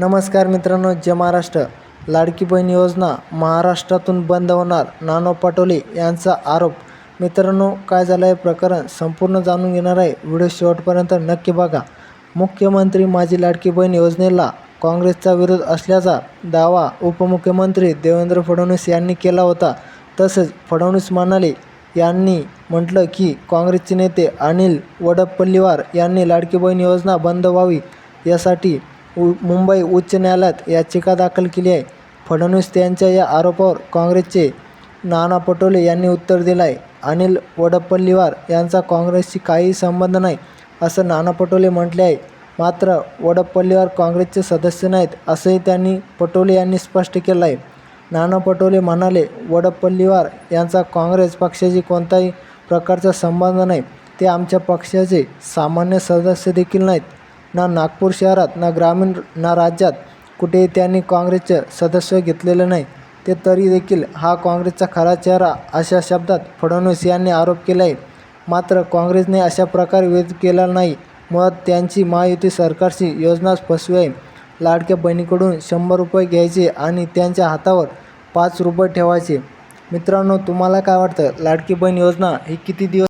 नमस्कार मित्रांनो जय महाराष्ट्र. लाडकी बहीण योजना महाराष्ट्रातून बंद होणार नानो पटोले यांचा आरोप. मित्रांनो काय झालं आहे प्रकरण संपूर्ण जाणून घेणार आहे. व्हिडिओ शेवटपर्यंत नक्की बघा. मुख्यमंत्री माझी लाडकी बहीण योजनेला काँग्रेसचा विरोध असल्याचा दावा उपमुख्यमंत्री देवेंद्र फडणवीस यांनी केला होता. तसेच फडणवीस म्हणाले यांनी म्हटलं की काँग्रेसचे नेते अनिल वडप्पल्लीवार यांनी लाडकी बहीण योजना बंद व्हावी यासाठी उ मुंबई उच्च न्यायालयात याचिका दाखल केली आहे. फडणवीस यांच्या या आरोपावर काँग्रेसचे नाना पटोले यांनी उत्तर दिलं आहे अनिल वडप्पल्लीवार यांचा काँग्रेसशी काहीही संबंध नाही असं नाना पटोले म्हटले आहे. मात्र वडप्पल्लीवार काँग्रेसचे सदस्य नाहीत असंही त्यांनी पटोले यांनी स्पष्ट केलं आहे. नाना पटोले म्हणाले वडप्पल्लीवार यांचा काँग्रेस पक्षाशी कोणताही प्रकारचा संबंध नाही. ते आमच्या पक्षाचे सामान्य सदस्य देखील नाहीत. ना नागपूर शहरात ना ग्रामीण ना राज्यात कुठेही त्यांनी काँग्रेसचे सदस्य घेतलेले नाही. ते तरी देखील हा काँग्रेसचा खरा चेहरा अशा शब्दात फडणवीस यांनी आरोप केला आहे मात्र काँग्रेसने अशा प्रकारे विरोध केला नाही. मुळात त्यांची महायुती सरकारची योजनाच फसवी आहे. लाडक्या बहिणीकडून शंभर रुपये घ्यायचे आणि त्यांच्या हातावर पाच रुपये ठेवायचे. मित्रांनो तुम्हाला काय वाटतं? लाडकी बहीण योजना ही किती दिवस